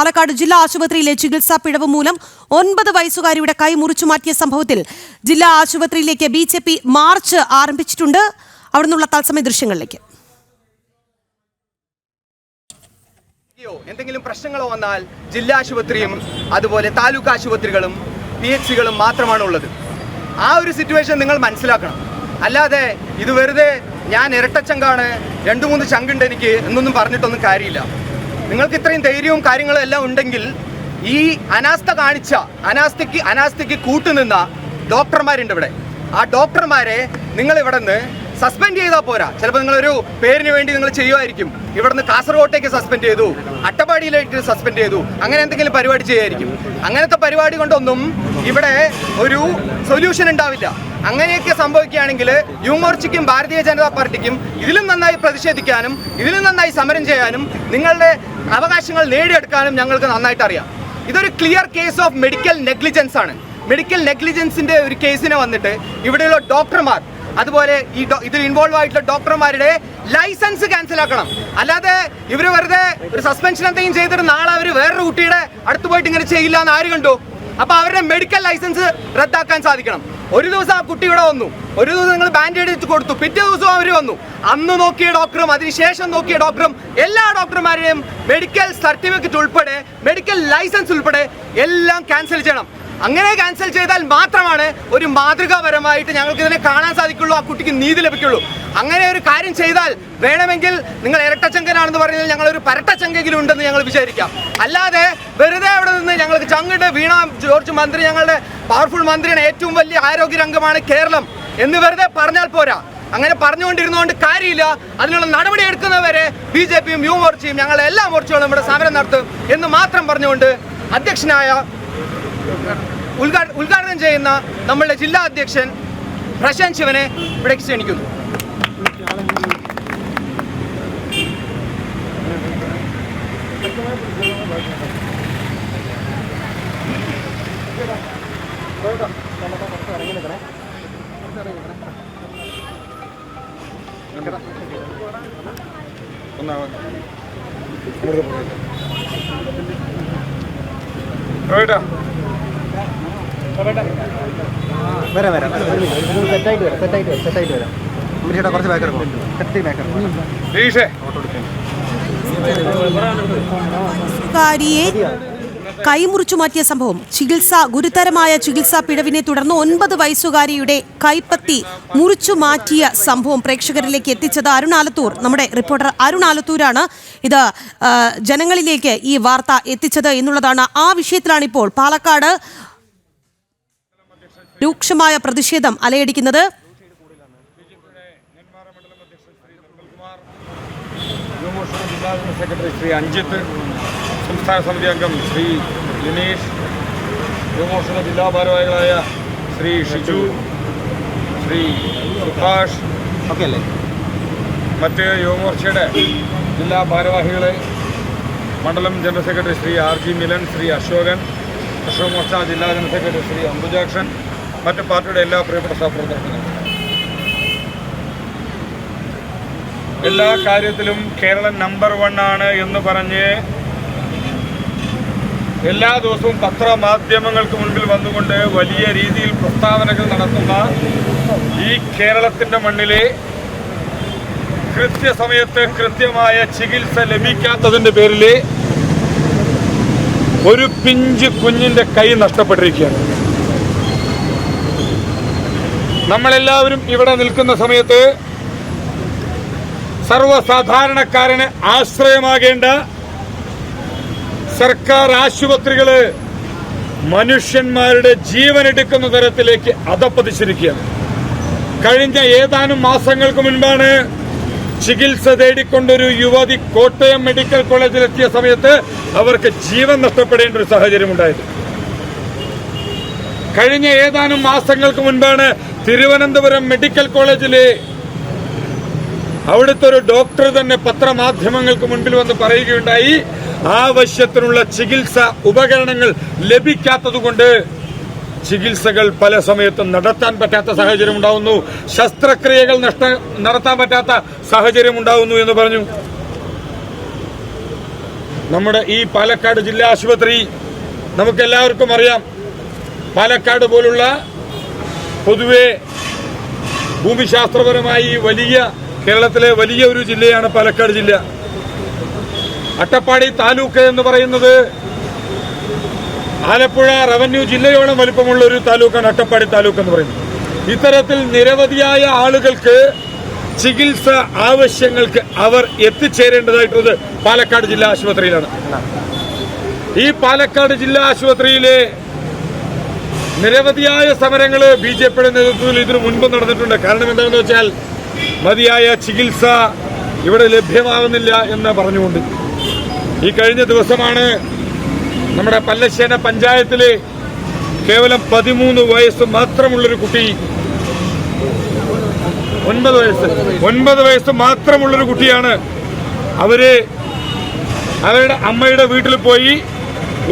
പാലക്കാട് ജില്ലാ ആശുപത്രിയിലെ ചികിത്സാ പിഴവ് മൂലം ഒൻപത് വയസ്സുകാരിയുടെ കൈ മുറിച്ചു മാറ്റിയ സംഭവത്തിൽ ജില്ലാ ആശുപത്രിയിലേക്ക് ബി ജെ പി മാർച്ച് ആരംഭിച്ചിട്ടുണ്ട്. അവിടെ നിന്നുള്ള തത്സമയ ദൃശ്യങ്ങളിലേക്ക്. എന്തെങ്കിലും പ്രശ്നങ്ങളോ വന്നാൽ ജില്ലാ ആശുപത്രിയും അതുപോലെ താലൂക്ക് ആശുപത്രികളും പി എച്ച് സികളും മാത്രമാണ് ഉള്ളത്. ആ ഒരു സിറ്റുവേഷൻ നിങ്ങൾ മനസ്സിലാക്കണം. അല്ലാതെ ഇത് വെറുതെ ഞാൻ ഇരട്ടച്ചങ്കാണ് രണ്ട് മൂന്ന് ചങ്കുണ്ട് എനിക്ക് എന്നൊന്നും പറഞ്ഞിട്ടൊന്നും കാര്യമില്ല. നിങ്ങൾക്ക് ഇത്രയും ധൈര്യവും കാര്യങ്ങളും എല്ലാം ഉണ്ടെങ്കിൽ ഈ അനാസ്ഥ കാണിച്ച അനാസ്ഥയ്ക്ക് അനാസ്ഥയ്ക്ക് കൂട്ടുനിന്ന ഡോക്ടർമാരുണ്ട് ഇവിടെ. ആ ഡോക്ടർമാരെ നിങ്ങൾ ഇവിടെ നിന്ന് സസ്പെൻഡ് ചെയ്താൽ പോരാ. ചിലപ്പോൾ നിങ്ങളൊരു പേരിന് വേണ്ടി നിങ്ങൾ ചെയ്യുമായിരിക്കും ഇവിടുന്ന് കാസർഗോട്ടേക്ക് സസ്പെൻഡ് ചെയ്തു അട്ടപ്പാടിയിലേക്ക് സസ്പെൻഡ് ചെയ്തു. അങ്ങനെ എന്തെങ്കിലും പരിപാടി ചെയ്യുമായിരിക്കും അങ്ങനത്തെ പരിപാടി കൊണ്ടൊന്നും ഇവിടെ ഒരു സൊല്യൂഷൻ ഉണ്ടാവില്ല. അങ്ങനെയൊക്കെ സംഭവിക്കുകയാണെങ്കിൽ യുവമോർച്ചയ്ക്കും ഭാരതീയ ജനതാ പാർട്ടിക്കും ഇതിലും നന്നായി പ്രതിഷേധിക്കാനും ഇതിലും നന്നായി സമരം ചെയ്യാനും നിങ്ങളുടെ അവകാശങ്ങൾ നേടിയെടുക്കാനും ഞങ്ങൾക്ക് നന്നായിട്ട് അറിയാം. ഇതൊരു clear case of medical negligence ആണ്. മെഡിക്കൽ നെഗ്ലിജൻസിന്റെ ഒരു കേസിനെ വന്നിട്ട് ഇവിടെയുള്ള ഡോക്ടർമാർ അതുപോലെ ഈ ഇതിൽ ഇൻവോൾവ് ആയിട്ടുള്ള ഡോക്ടർമാരുടെ ലൈസൻസ് ക്യാൻസൽ ആക്കണം. അല്ലാതെ ഇവർ വെറുതെ ഒരു സസ്പെൻഷൻ എന്തെങ്കിലും ചെയ്തിട്ട് നാളെ അവർ വേറൊരു കുട്ടിയുടെ അടുത്ത് പോയിട്ട് ഇങ്ങനെ ചെയ്യില്ല എന്ന് ആര് കണ്ടു? അപ്പൊ അവരുടെ മെഡിക്കൽ ലൈസൻസ് റദ്ദാക്കാൻ സാധിക്കണം. ഒരു ദിവസം ആ കുട്ടി ഇവിടെ വന്നു. ഒരു ദിവസം നിങ്ങൾ ബാൻഡേഡ് വെച്ച് കൊടുത്തു. പിറ്റേ ദിവസം അവർ വന്നു. അന്ന് നോക്കിയ ഡോക്ടറും അതിനുശേഷം നോക്കിയ ഡോക്ടറും എല്ലാ ഡോക്ടർമാരുടെയും മെഡിക്കൽ സർട്ടിഫിക്കറ്റ് ഉൾപ്പെടെ മെഡിക്കൽ ലൈസൻസ് ഉൾപ്പെടെ എല്ലാം ക്യാൻസൽ ചെയ്യണം. അങ്ങനെ ക്യാൻസൽ ചെയ്താൽ മാത്രമാണ് ഒരു മാതൃകാപരമായിട്ട് ഞങ്ങൾക്ക് ഇതിനെ കാണാൻ സാധിക്കുള്ളൂ ആ കുട്ടിക്ക് നീതി ലഭിക്കുള്ളൂ. അങ്ങനെ ഒരു കാര്യം ചെയ്താൽ വേണമെങ്കിൽ നിങ്ങൾ ഇരട്ടച്ചങ്കനാണെന്ന് പറഞ്ഞാൽ ഞങ്ങൾ ഒരു പരട്ടച്ചങ്കെങ്കിലും ഉണ്ടെന്ന് ഞങ്ങൾ വിചാരിക്കാം. അല്ലാതെ വെറുതെ അവിടെ നിന്ന് ഞങ്ങൾക്ക് ചങ്ങുണ്ട് വീണ ജോർജ് മന്ത്രി ഞങ്ങളുടെ പവർഫുൾ മന്ത്രിയാണ് ഏറ്റവും വലിയ ആരോഗ്യ രംഗമാണ് കേരളം എന്ന് വെറുതെ പറഞ്ഞാൽ പോരാ. അങ്ങനെ പറഞ്ഞുകൊണ്ടിരുന്നുകൊണ്ട് കാര്യമില്ല. അതിനുള്ള നടപടി എടുക്കുന്നവരെ ബി ജെ പിയും യു മോർച്ചയും ഞങ്ങളുടെ എല്ലാ മോർച്ചകളും ഇവിടെ സമരം നടത്തും എന്ന് മാത്രം പറഞ്ഞുകൊണ്ട് അധ്യക്ഷനായ ഉദ്ഘാടനം ചെയ്യുന്ന നമ്മളുടെ ജില്ലാ അധ്യക്ഷൻ പ്രശാന്ത് ശിവനെ ഇവിടെ ക്ഷണിക്കുന്നു. വരാം വരാം സെറ്റായിട്ട് വരാം സെറ്റായിട്ട് വരാം സെറ്റായിട്ട് വരാം. അമ്മച്ചേട്ടാ കുറച്ച് ബാക്ക് സെറ്റ് കൈമുറിച്ചു മാറ്റിയ സംഭവം. ചികിത്സ ഗുരുതരമായ ചികിത്സാ പിഴവിനെ തുടർന്ന് ഒൻപത് വയസ്സുകാരിയുടെ കൈപ്പത്തി മുറിച്ചു മാറ്റിയ സംഭവം പ്രേക്ഷകരിലേക്ക് എത്തിച്ചത് അരുണാലത്തൂർ. നമ്മുടെ റിപ്പോർട്ടർ അരുണാലത്തൂരാണ് ഇത് ജനങ്ങളിലേക്ക് ഈ വാർത്ത എത്തിച്ചത് എന്നുള്ളതാണ് ആ വിഷയത്തിലാണ് ഇപ്പോൾ പാലക്കാട് രൂക്ഷമായ പ്രതിഷേധം അലയടിക്കുന്നത് സെക്രട്ടറി ശ്രീ അഞ്ജിത്ത് സംസ്ഥാന സമിതി അംഗം ശ്രീ ലിനേഷ് യുവമോർച്ച ജില്ലാ ഭാരവാഹികളായ ശ്രീ ഷിജു ശ്രീ സുഭാഷ് ഒക്കെ അല്ലേ മറ്റ് യുവമോർച്ചയുടെ ജില്ലാ ഭാരവാഹികളെ മണ്ഡലം general secretary Shri R G Milan Shri Ashokan Ashok ജില്ലാ ജനറൽ സെക്രട്ടറി ശ്രീ അംബുജാക്ഷൻ മറ്റ് പാർട്ടിയുടെ എല്ലാ പ്രിയപ്പെട്ട സഹപ്രവർത്തകർക്കും എല്ലാ കാര്യത്തിലും കേരളം നമ്പർ വൺ ആണ് എന്ന് പറഞ്ഞ് എല്ലാ ദിവസവും പത്രമാധ്യമങ്ങൾക്ക് മുൻപിൽ വന്നുകൊണ്ട് വലിയ രീതിയിൽ പ്രസ്താവനകൾ നടത്തുന്ന ഈ കേരളത്തിന്റെ മണ്ണിലെ കൃത്യസമയത്ത് കൃത്യമായ ചികിത്സ ലഭിക്കാത്തതിന്റെ പേരിൽ ഒരു പിഞ്ച് കുഞ്ഞിന്റെ കൈ നഷ്ടപ്പെട്ടിരിക്കുകയാണ്. നമ്മളെല്ലാവരും ഇവിടെ നിൽക്കുന്ന സമയത്ത് സർവസാധാരണക്കാരന് ആശ്രയമാകേണ്ട സർക്കാർ ആശുപത്രികൾ മനുഷ്യന്മാരുടെ ജീവൻ എടുക്കുന്ന തരത്തിലേക്ക് അധപ്പതിച്ചിരിക്കുകയാണ്. കഴിഞ്ഞ ഏതാനും മാസങ്ങൾക്ക് മുൻപാണ് ചികിത്സ തേടിക്കൊണ്ടൊരു യുവതി കോട്ടയം മെഡിക്കൽ കോളേജിലെത്തിയ സമയത്ത് അവർക്ക് ജീവൻ നഷ്ടപ്പെടേണ്ട ഒരു സാഹചര്യം ഉണ്ടായത് കഴിഞ്ഞ ഏതാനും മാസങ്ങൾക്ക് മുൻപാണ് തിരുവനന്തപുരം മെഡിക്കൽ കോളേജിലെ അവിടുത്തെ ഒരു ഡോക്ടർ തന്നെ പത്രമാധ്യമങ്ങൾക്ക് മുൻപിൽ വന്ന് പറയുകയുണ്ടായി ആവശ്യത്തിനുള്ള ചികിത്സ ഉപകരണങ്ങൾ ലഭിക്കാത്തതുകൊണ്ട് ചികിത്സകൾ പല സമയത്തും നടത്താൻ പറ്റാത്ത സാഹചര്യം ഉണ്ടാവുന്നു. ശസ്ത്രക്രിയകൾ നഷ്ട നടത്താൻ പറ്റാത്ത സാഹചര്യം ഉണ്ടാവുന്നു എന്ന് പറഞ്ഞു. നമ്മുടെ ഈ പാലക്കാട് ജില്ലാ ആശുപത്രി നമുക്ക് എല്ലാവർക്കും അറിയാം. പാലക്കാട് പോലുള്ള പൊതുവെ ഭൂമിശാസ്ത്രപരമായി വലിയ കേരളത്തിലെ വലിയ ഒരു ജില്ലയാണ് പാലക്കാട് ജില്ല. അട്ടപ്പാടി താലൂക്ക് എന്ന് പറയുന്നത് ആലപ്പുഴ റവന്യൂ ജില്ലയോളം വലുപ്പമുള്ള ഒരു താലൂക്കാണ് അട്ടപ്പാടി താലൂക്ക് എന്ന് പറയുന്നത്. ഇത്തരത്തിൽ നിരവധിയായ ആളുകൾക്ക് ചികിത്സ ആവശ്യങ്ങൾക്ക് അവർ എത്തിച്ചേരേണ്ടതായിട്ടുള്ളത് പാലക്കാട് ജില്ലാ ആശുപത്രിയിലാണ്. ഈ പാലക്കാട് ജില്ലാ ആശുപത്രിയിലെ നിരവധിയായ സമരങ്ങൾ ബി ജെ പിയുടെ നേതൃത്വത്തിൽ ഇതിനു മുൻപ് നടന്നിട്ടുണ്ട്. കാരണം എന്താണെന്ന് വെച്ചാൽ മതിയായ ചികിത്സ ഇവിടെ ലഭ്യമാകുന്നില്ല എന്ന് പറഞ്ഞുകൊണ്ട്. ഈ കഴിഞ്ഞ ദിവസമാണ് നമ്മുടെ പല്ലശ്ശേന പഞ്ചായത്തിലെ കേവലം പതിമൂന്ന് വയസ്സ് മാത്രമുള്ളൊരു കുട്ടി ഒൻപത് വയസ്സ് ഒൻപത് വയസ്സ് മാത്രമുള്ളൊരു കുട്ടിയാണ് അവർ അവരുടെ അമ്മയുടെ വീട്ടിൽ പോയി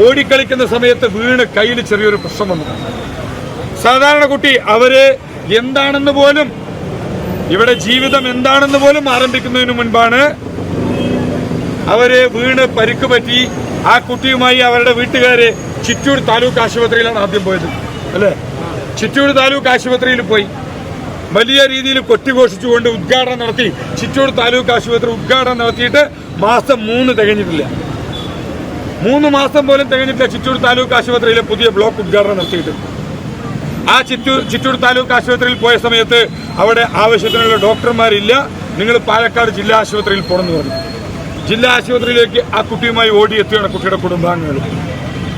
ഓടിക്കളിക്കുന്ന സമയത്ത് വീണ് കയ്യിൽ ചെറിയൊരു പ്രശ്നം വന്നു. സാധാരണ കുട്ടി അവർ എന്താണെന്ന് പോലും ഇവിടെ ജീവിതം എന്താണെന്ന് പോലും ആരംഭിക്കുന്നതിന് മുൻപാണ് അവർ വീണ് പരിക്ക് പറ്റി ആ കുട്ടിയുമായി അവരുടെ വീട്ടുകാര് ചിറ്റൂർ താലൂക്ക് ആശുപത്രിയിലാണ് ആദ്യം പോയത്. അല്ലേ? ചിറ്റൂർ താലൂക്ക് ആശുപത്രിയിൽ പോയി. വലിയ രീതിയിൽ കൊട്ടിഘോഷിച്ചുകൊണ്ട് ഉദ്ഘാടനം നടത്തി. ചിറ്റൂർ താലൂക്ക് ആശുപത്രി ഉദ്ഘാടനം നടത്തിയിട്ട് മാസം മൂന്ന് തികഞ്ഞിട്ടില്ല. മൂന്ന് മാസം പോലും തികഞ്ഞിട്ടില്ല ചിറ്റൂർ താലൂക്ക് ആശുപത്രിയിലെ പുതിയ ബ്ലോക്ക് ഉദ്ഘാടനം നടത്തിയിട്ട്. ആ ചിറ്റൂർ ചിറ്റൂർ താലൂക്ക് ആശുപത്രിയിൽ പോയ സമയത്ത് അവിടെ ആവശ്യത്തിനുള്ള ഡോക്ടർമാരില്ല. നിങ്ങൾ പാലക്കാട് ജില്ലാ ആശുപത്രിയിൽ പോകണമെന്ന് പറഞ്ഞു. ജില്ലാ ആശുപത്രിയിലേക്ക് ആ കുട്ടിയുമായി ഓടി എത്തിയാണ് കുട്ടിയുടെ കുടുംബാംഗങ്ങൾ.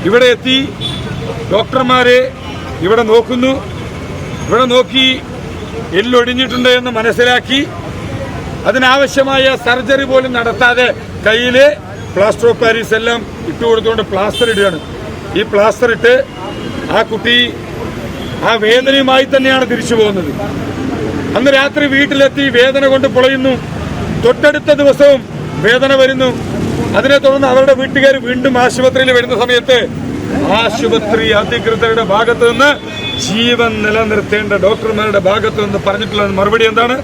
ഇവിടെ എത്തി ഡോക്ടർമാരെ ഇവിടെ നോക്കുന്നു. ഇവിടെ നോക്കി എല്ലൊടിഞ്ഞിട്ടുണ്ട് എന്ന് മനസ്സിലാക്കി. അതിനാവശ്യമായ സർജറി പോലും നടത്താതെ കയ്യിൽ പ്ലാസ്റ്റർ ഓഫ് പാരീസ് എല്ലാം ഇട്ടുകൊടുത്തുകൊണ്ട് പ്ലാസ്റ്റർ ഇടുകയാണ്. ഈ പ്ലാസ്റ്റർ ഇട്ട് ആ കുട്ടി ആ വേദനയുമായി തന്നെയാണ് തിരിച്ചു പോകുന്നത്. അന്ന് രാത്രി വീട്ടിലെത്തി വേദന കൊണ്ട് പൊളയുന്നു. തൊട്ടടുത്ത ദിവസവും വേദന വരുന്നു. അതിനെ തുടർന്ന് അവരുടെ വീട്ടുകാർ വീണ്ടും ആശുപത്രിയിൽ വരുന്ന സമയത്ത് ആശുപത്രി അധികൃതരുടെ ഭാഗത്ത് നിന്ന് ജീവൻ നിലനിർത്തേണ്ട ഡോക്ടർമാരുടെ ഭാഗത്ത് നിന്ന് പറഞ്ഞിട്ടുള്ള മറുപടി എന്താണ്?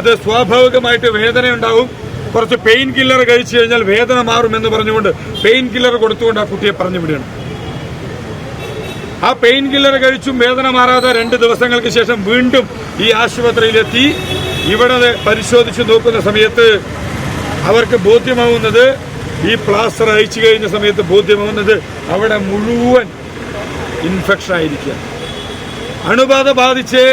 അത് സ്വാഭാവികമായിട്ട് വേദന ഉണ്ടാവും കുറച്ച് പെയിൻ കില്ലർ കഴിച്ചു കഴിഞ്ഞാൽ വേദന മാറുമെന്ന് പറഞ്ഞുകൊണ്ട് പെയിൻ കില്ലർ കൊടുത്തുകൊണ്ട് ആ കുട്ടിയെ പറഞ്ഞു വിടുകയാണ്. ആ പെയിൻ കില്ലർ കഴിച്ചും വേദന മാറാതെ രണ്ട് ദിവസങ്ങൾക്ക് ശേഷം വീണ്ടും ഈ ആശുപത്രിയിലെത്തി. ഇവിടെ പരിശോധിച്ച് നോക്കുന്ന സമയത്ത് അവർക്ക് ബോധ്യമാവുന്നത് ഈ പ്ലാസ്റ്റർ അയച്ചു കഴിഞ്ഞ സമയത്ത് ബോധ്യമാവുന്നത് അവിടെ മുഴുവൻ ഇൻഫെക്ഷൻ ആയിരിക്കുക അണുബാധ ബാധിച്ച്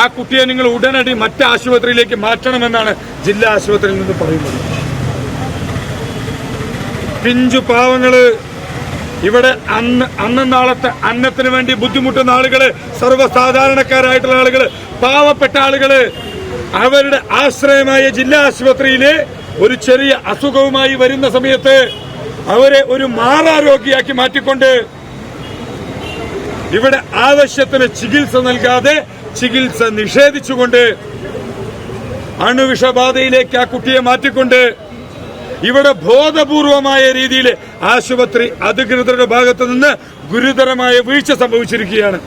ആ കുട്ടിയെ നിങ്ങൾ ഉടനടി മറ്റ് ആശുപത്രിയിലേക്ക് മാറ്റണമെന്നാണ് ജില്ലാ ആശുപത്രിയിൽ നിന്ന് പറയുന്നത്. പിഞ്ചു പാവങ്ങൾ ഇവിടെ അന്ന് അന്നും നാളത്തെ അന്നത്തിന് വേണ്ടി ബുദ്ധിമുട്ടുന്ന ആളുകൾ സർവസാധാരണക്കാരായിട്ടുള്ള ആളുകൾ പാവപ്പെട്ട ആളുകൾ അവരുടെ ആശ്രയമായ ജില്ലാ ആശുപത്രിയിലെ ഒരു ചെറിയ അസുഖവുമായി വരുന്ന സമയത്ത് അവരെ ഒരു മാറാരോഗിയാക്കി മാറ്റിക്കൊണ്ട് ഇവിടെ ആവശ്യത്തിന് ചികിത്സ നൽകാതെ ചികിത്സ നിഷേധിച്ചുകൊണ്ട് അണുവിഷബാധയിലേക്ക് ആ കുട്ടിയെ മാറ്റിക്കൊണ്ട് ഇവിടെ ബോധപൂർവമായ രീതിയിൽ ആശുപത്രി അധികൃതരുടെ ഭാഗത്ത് നിന്ന് ഗുരുതരമായ വീഴ്ച സംഭവിച്ചിരിക്കുകയാണ്.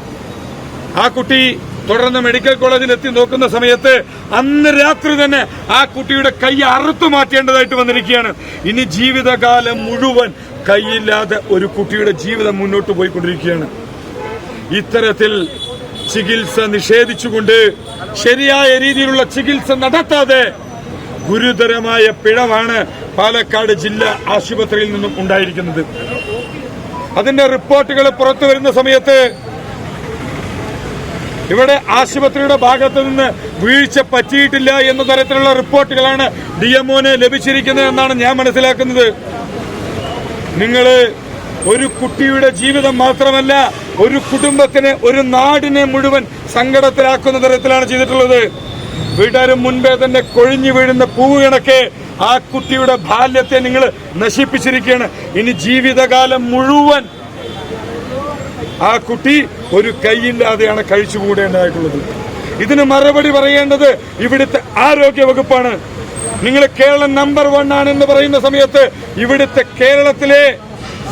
ആ കുട്ടി തുടർന്ന് മെഡിക്കൽ കോളേജിൽ എത്തി നോക്കുന്ന സമയത്ത് അന്ന് രാത്രി തന്നെ ആ കുട്ടിയുടെ കൈ അറുത്തു മാറ്റേണ്ടതായിട്ട് വന്നിരിക്കുകയാണ്. ഇനി ജീവിതകാലം മുഴുവൻ കൈയില്ലാതെ ഒരു കുട്ടിയുടെ ജീവിതം മുന്നോട്ട് പോയിക്കൊണ്ടിരിക്കുകയാണ്. ഇത്തരത്തിൽ ചികിത്സ നിഷേധിച്ചുകൊണ്ട് ശരിയായ രീതിയിലുള്ള ചികിത്സ നടത്താതെ ഗുരുതരമായ പിഴവാണ് പാലക്കാട് ജില്ലാ ആശുപത്രിയിൽ നിന്നും ഉണ്ടായിരിക്കുന്നത്. അതിന്റെ റിപ്പോർട്ടുകൾ പുറത്തു വരുന്ന സമയത്ത് ഇവിടെ ആശുപത്രിയുടെ ഭാഗത്ത് നിന്ന് വീഴ്ച പറ്റിയിട്ടില്ല എന്ന തരത്തിലുള്ള റിപ്പോർട്ടുകളാണ് ഡി എംഒന് ലഭിച്ചിരിക്കുന്നത് എന്നാണ് ഞാൻ മനസ്സിലാക്കുന്നത്. നിങ്ങൾ ഒരു കുട്ടിയുടെ ജീവിതം മാത്രമല്ല ഒരു കുടുംബത്തിനെ ഒരു നാടിനെ മുഴുവൻ സങ്കടത്തിലാക്കുന്ന തരത്തിലാണ് ചെയ്തിട്ടുള്ളത്. വീട്ടുകാരും മുൻപേ തന്നെ കൊഴിഞ്ഞു വീഴുന്ന പൂവ് കണക്കെ ആ കുട്ടിയുടെ ബാല്യത്തെ നിങ്ങൾ നശിപ്പിച്ചിരിക്കുകയാണ്. ഇനി ജീവിതകാലം മുഴുവൻ ആ കുട്ടി ഒരു കൈയില്ലാതെയാണ് കഴിച്ചുകൂടേണ്ടതായിട്ടുള്ളത്. ഇതിന് മറുപടി പറയേണ്ടത് ഇവിടുത്തെ ആരോഗ്യ വകുപ്പാണ്. നിങ്ങൾ കേരളം നമ്പർ വൺ ആണെന്ന് പറയുന്ന സമയത്ത് ഇവിടുത്തെ കേരളത്തിലെ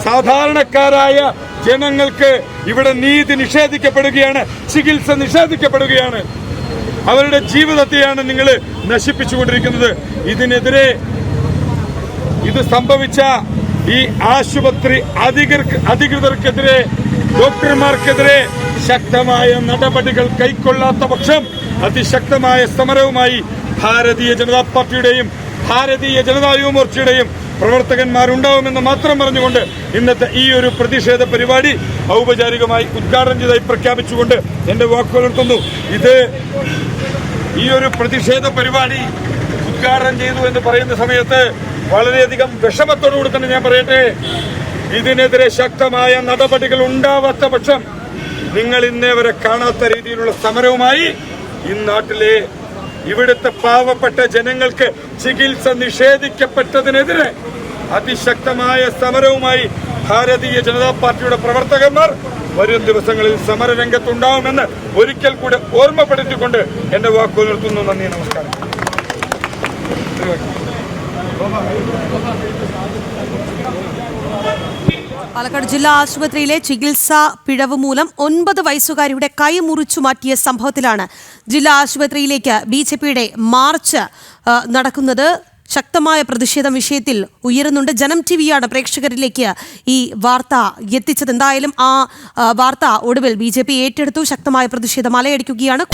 സാധാരണക്കാരായ ജനങ്ങൾക്ക് ഇവിടെ നീതി നിഷേധിക്കപ്പെടുകയാണ് ചികിത്സ നിഷേധിക്കപ്പെടുകയാണ്. അവരുടെ ജീവിതത്തെയാണ് നിങ്ങൾ നശിപ്പിച്ചുകൊണ്ടിരിക്കുന്നത്. ഇതിനെതിരെ ഇത് സംഭവിച്ച ഈ ആശുപത്രി അധികൃ- അധികൃതർക്കെതിരെ ഡോക്ടർമാർക്കെതിരെ ശക്തമായ നടപടികൾ കൈക്കൊള്ളാത്ത പക്ഷം അതിശക്തമായ സമരവുമായി ഭാരതീയ ജനതാ പാർട്ടിയുടെയും ഭാരതീയ ജനതാ യുവമോർച്ചയുടെയും പ്രവർത്തകന്മാരുണ്ടാവുമെന്ന് മാത്രം പറഞ്ഞുകൊണ്ട് ഇന്നത്തെ ഈ ഒരു പ്രതിഷേധ പരിപാടി ഔപചാരികമായി ഉദ്ഘാടനം ചെയ്തായി പ്രഖ്യാപിച്ചുകൊണ്ട് എന്റെ വാക്കുകൾ നിർത്തുന്നു. ഇത് ഈ ഒരു പ്രതിഷേധ പരിപാടി ഉദ്ഘാടനം ചെയ്തു എന്ന് പറയുന്ന സമയത്ത് വളരെയധികം വിഷമത്തോടുകൂടി തന്നെ ഞാൻ പറയട്ടെ ഇതിനെതിരെ ശക്തമായ നടപടികൾ ഉണ്ടാവാത്ത പക്ഷം നിങ്ങൾ ഇന്നേ വരെ കാണാത്ത രീതിയിലുള്ള സമരവുമായി ഈ നാട്ടിലെ ഇവിടുത്തെ പാവപ്പെട്ട ജനങ്ങൾക്ക് ചികിത്സ നിഷേധിക്കപ്പെട്ടതിനെതിരെ അതിശക്തമായ സമരവുമായി ഭാരതീയ ജനതാ പാർട്ടിയുടെ പ്രവർത്തകന്മാർ വരും ദിവസങ്ങളിൽ സമരരംഗത്തുണ്ടാവുമെന്ന് ഒരിക്കൽ കൂടെ ഓർമ്മപ്പെടുത്തിക്കൊണ്ട് എന്റെ വാക്കുകൾ നിർത്തുന്നു. നന്ദി നമസ്കാരം. പാലക്കാട് ജില്ലാ ആശുപത്രിയിലെ ചികിത്സാ പിഴവ് മൂലം ഒൻപത് വയസ്സുകാരിയുടെ കൈ മുറിച്ചു മാറ്റിയ സംഭവത്തിലാണ് ജില്ലാ ആശുപത്രിയിലേക്ക് ബി ജെ പിയുടെ മാർച്ച് നടക്കുന്നത്. ശക്തമായ പ്രതിഷേധം വിഷയത്തിൽ ഉയരുന്നുണ്ട്. ജനം ടി വിയാണ് പ്രേക്ഷകരിലേക്ക് ഈ വാർത്ത എത്തിച്ചത്. എന്തായാലും ആ വാർത്ത ഒടുവിൽ ബി ഏറ്റെടുത്തു. ശക്തമായ പ്രതിഷേധം അലയടിക്കുകയാണ്